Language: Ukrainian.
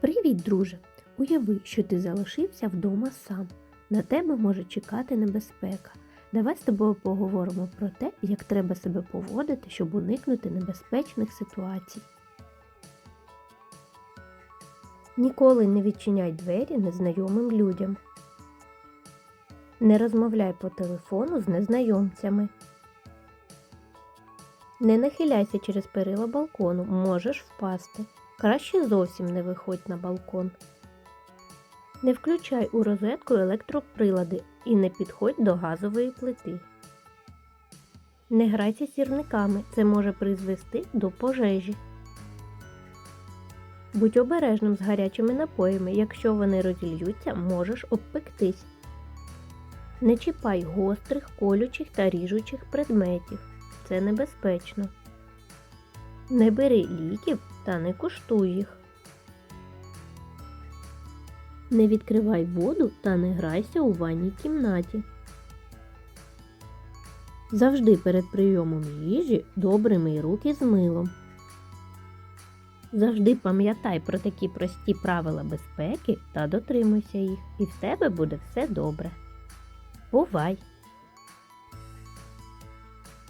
Привіт, друже! Уяви, що ти залишився вдома сам. На тебе може чекати небезпека. Давай з тобою поговоримо про те, як треба себе поводити, щоб уникнути небезпечних ситуацій. Ніколи не відчиняй двері незнайомим людям. Не розмовляй по телефону з незнайомцями. Не нахиляйся через перила балкону, можеш впасти. Краще зовсім не виходь на балкон. Не включай у розетку електроприлади і не підходь до газової плити. Не грайся сірниками, це може призвести до пожежі. Будь обережним з гарячими напоями, якщо вони розільються, можеш обпектись. Не чіпай гострих, колючих та ріжучих предметів. Це небезпечно. Не бери ліків та не куштуй їх. Не відкривай воду та не грайся у ванній кімнаті. Завжди перед прийомом їжі добре мий руки з милом. Завжди пам'ятай про такі прості правила безпеки та дотримуйся їх, і в тебе буде все добре. Бувай!